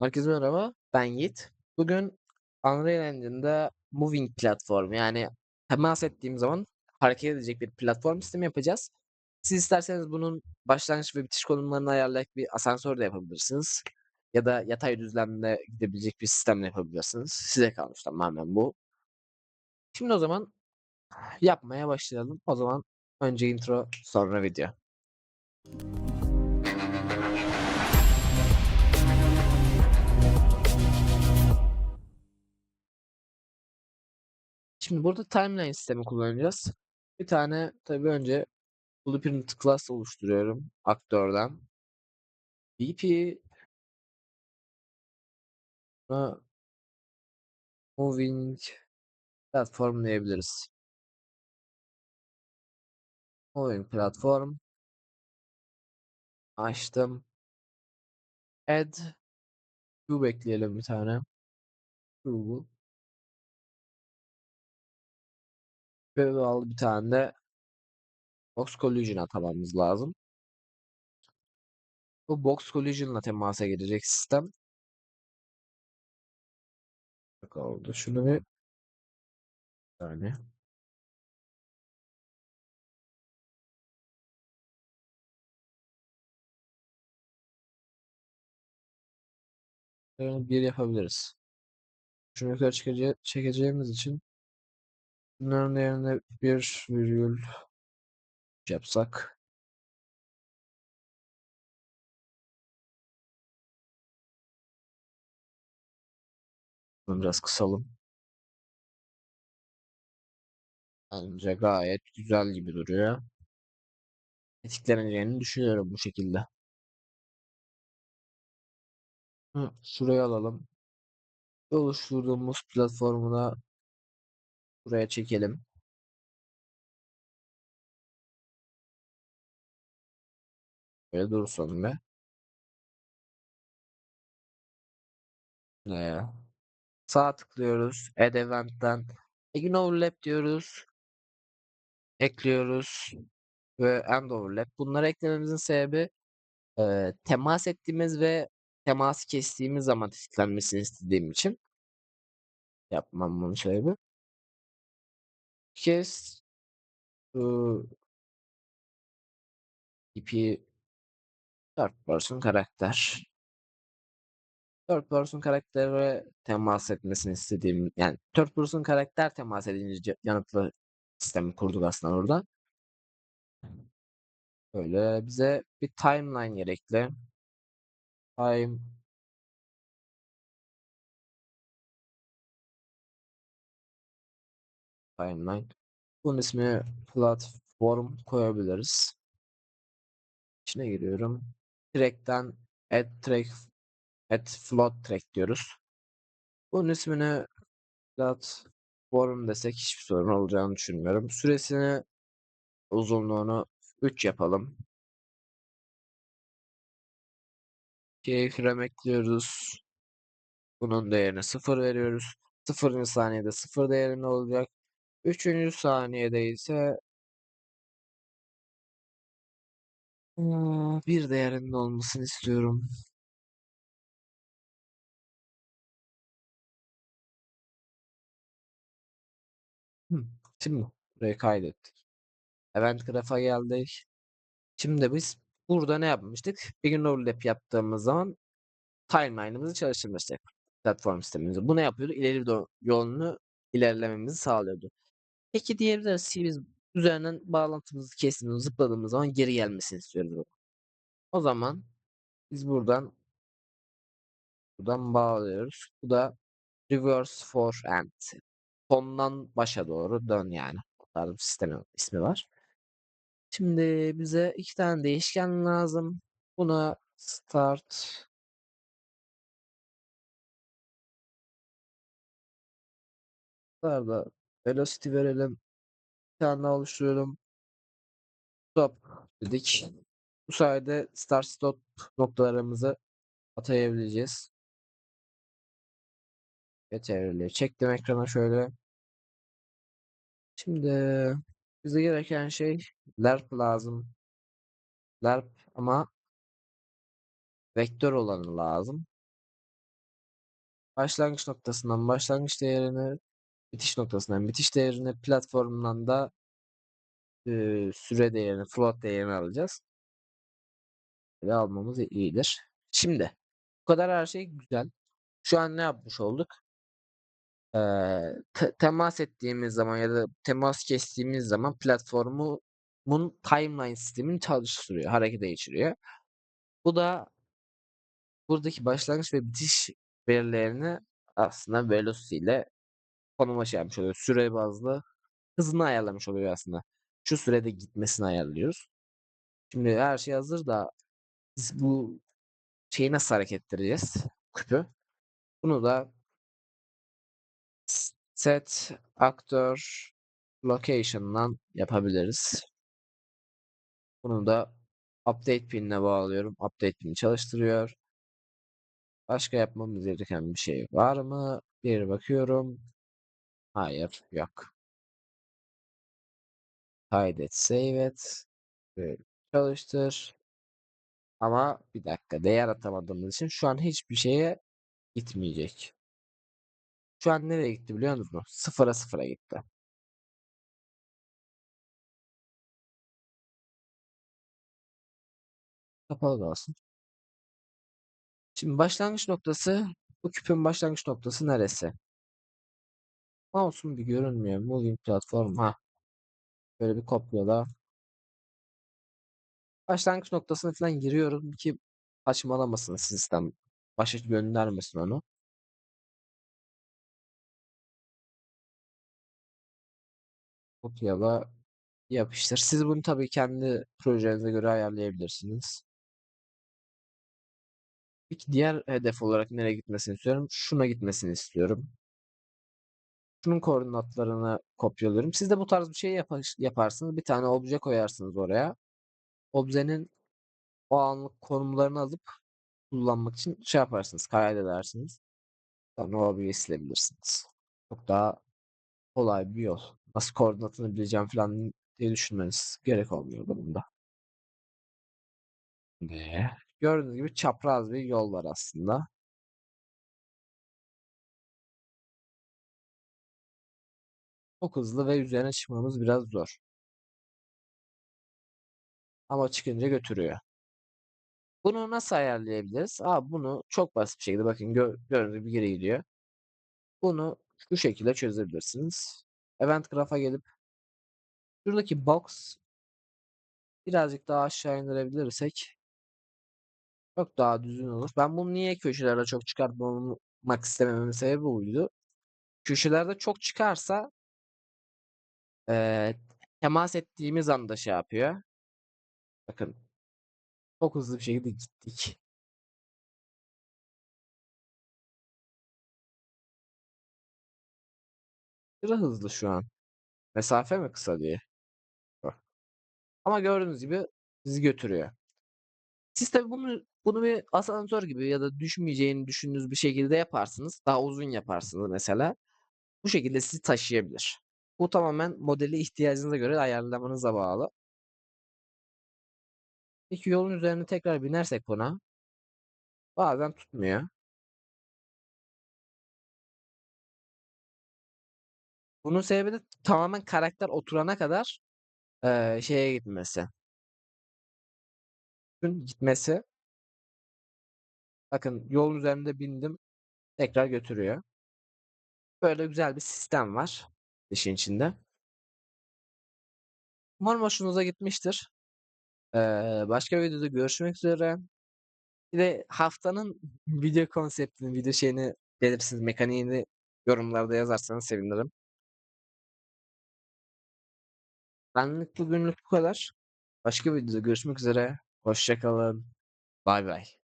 Herkese merhaba, ben Yiğit. Bugün Unreal Engine'da Moving platform yani temas ettiğim zaman hareket edecek bir platform sistemi yapacağız. Siz isterseniz bunun başlangıç ve bitiş konumlarını ayarlayıp bir asansör de yapabilirsiniz. Ya da yatay düzlemde gidebilecek bir sistemle yapabilirsiniz. Size kalmış tamamen bu. Şimdi o zaman yapmaya başlayalım. O zaman önce intro, sonra video. Şimdi burada timeline sistemi kullanacağız. Bir tane tabii önce Blueprint class oluşturuyorum aktörden. BP moving platform diyebiliriz. Moving platform açtım. Add cube ekleyelim bir tane. Cube'u. Ve bağlı bir tane de box collision atamamız lazım. Bu box collision'la temasa girecek sistem. Bak oldu. Şunu bir yani bir yapabiliriz. Şunu yukarı çekece çekeceğimiz için bunların yerine bir virgül yapsak bunu biraz kısalım. Bence gayet güzel gibi duruyor. Etikleneceğini düşünüyorum bu şekilde. Hı, şuraya alalım. Oluşturduğumuz platformuna buraya çekelim. Böyle dursun be. Ne ya? Sağ tıklıyoruz. Add Event'ten Egin Overlap diyoruz. Ekliyoruz. Ve End Overlap. Bunları eklememizin sebebi e, temas ettiğimiz ve teması kestiğimiz zaman tetiklenmesini istediğim için yapmam bunun sebebi. Kes ıı, ipi third person karakter. Third person karaktere temas etmesini istediğim yani third person karakter temas edince yanıtlı sistemi kurduk aslında orada. Böyle bize bir timeline gerekli. Time timeline. Bunun ismi platform koyabiliriz. İçine giriyorum. Track'ten add track add float track diyoruz. Bunun ismini platform desek hiçbir sorun olacağını düşünmüyorum. Süresini uzunluğunu 3 yapalım. Keyframe ekliyoruz. Bunun değerini 0 veriyoruz. 0. saniyede 0 değerinde olacak. 3. saniyede ise bir değerinde olmasını istiyorum. Şimdi buraya kaydettik. Event grafa geldik. Şimdi biz burada ne yapmıştık? Ignore Lab yaptığımız zaman timeline'ımızı çalıştırmıştık. Platform sistemimizi. Bu ne yapıyordu? İleri yolunu ilerlememizi sağlıyordu. Peki diyebiliriz ki biz üzerinden bağlantımızı kestiğimiz, zıpladığımız zaman geri gelmesini istiyoruz. O zaman biz buradan buradan bağlıyoruz. Bu da reverse for end. Sondan başa doğru dön yani. Bu tarz bir sistemin ismi var. Şimdi bize iki tane değişken lazım. Buna start da velocity verelim. Bir tane oluşturuyorum. Stop dedik. Bu sayede start stop noktalarımızı atayabileceğiz. Çevreliği çektim ekrana şöyle. Şimdi bize gereken şey lerp lazım. Lerp ama vektör olanı lazım. başlangıç noktasından başlangıç değerini, bitiş noktasından bitiş değerini, platformundan da eee, süre değerini, float değerini alacağız. Ve almamız iyidir. Şimdi bu kadar her şey güzel. Şu an ne yapmış olduk? Eee, te temas ettiğimiz zaman ya da temas kestiğimiz zaman platformun timeline sistemini çalıştırıyor, harekete geçiriyor. Bu da buradaki başlangıç ve bitiş verilerini aslında velocity ile konuma şey yapmış oluyor. Süre bazlı hızını ayarlamış oluyor aslında. Şu sürede gitmesini ayarlıyoruz. Şimdi her şey hazır da biz bu şeyi nasıl hareket ettireceğiz? Küpü. Bunu da set actor location'dan yapabiliriz. Bunu da update pin'ine bağlıyorum. Update pin'i çalıştırıyor. Başka yapmamız gereken bir şey var mı? Bir bakıyorum. Hayır, yok. Kaydet, save et. Böyle çalıştır. Ama bir dakika değer atamadığımız için şu an hiçbir şeye gitmeyecek. Şu an nereye gitti biliyor musunuz? Sıfıra sıfıra gitti. Kapalı kalsın. Şimdi başlangıç noktası, bu küpün başlangıç noktası neresi? Mouse'um bir görünmüyor. Moving platform. Ha. Böyle bir kopyala. Başlangıç noktasına falan giriyorum ki saçmalamasın sistem. Başa göndermesin onu. Kopyala yapıştır. Siz bunu tabii kendi projenize göre ayarlayabilirsiniz. Peki diğer hedef olarak nereye gitmesini istiyorum? Şuna gitmesini istiyorum. Şunun koordinatlarını kopyalıyorum. Siz de bu tarz bir şey yapar, yaparsınız. Bir tane obje koyarsınız oraya. Objenin o anlık konumlarını alıp kullanmak için şey yaparsınız, kaydedersiniz. Sonra o objeyi silebilirsiniz. Çok daha kolay bir yol. Nasıl koordinatını bileceğim falan diye düşünmeniz gerek olmuyor bunda. Ve gördüğünüz gibi çapraz bir yol var aslında. Çok hızlı ve üzerine çıkmamız biraz zor. Ama çıkınca götürüyor. Bunu nasıl ayarlayabiliriz? Aa, bunu çok basit bir şekilde bakın gö gördüğünüz gibi geri gidiyor. Bunu şu şekilde çözebilirsiniz. Event Graph'a gelip şuradaki box birazcık daha aşağı indirebilirsek çok daha düzgün olur. Ben bunu niye köşelerde çok çıkartmamak istemememin sebebi buydu. Köşelerde çok çıkarsa eee, temas ettiğimiz anda şey yapıyor. Bakın çok hızlı bir şekilde gittik. Aşırı hızlı şu an. Mesafe mi kısa diye. Ama gördüğünüz gibi sizi götürüyor. Siz tabii bunu bunu bir asansör gibi ya da düşmeyeceğini düşündüğünüz bir şekilde yaparsınız. Daha uzun yaparsınız mesela. Bu şekilde sizi taşıyabilir. Bu tamamen modeli ihtiyacınıza göre ayarlamanıza bağlı. Peki yolun üzerine tekrar binersek buna bazen tutmuyor. Bunun sebebi de tamamen karakter oturana kadar eee, şeye gitmesi. Gitmesi. Bakın yolun üzerinde bindim. Tekrar götürüyor. Böyle güzel bir sistem var işin içinde. Umarım hoşunuza gitmiştir. Eee, başka videoda görüşmek üzere. Bir de haftanın video konseptini, video şeyini belirsiz mekaniğini yorumlarda yazarsanız sevinirim. Benlik bugünlük bu kadar. Başka bir videoda görüşmek üzere. Hoşça kalın. Bay bay.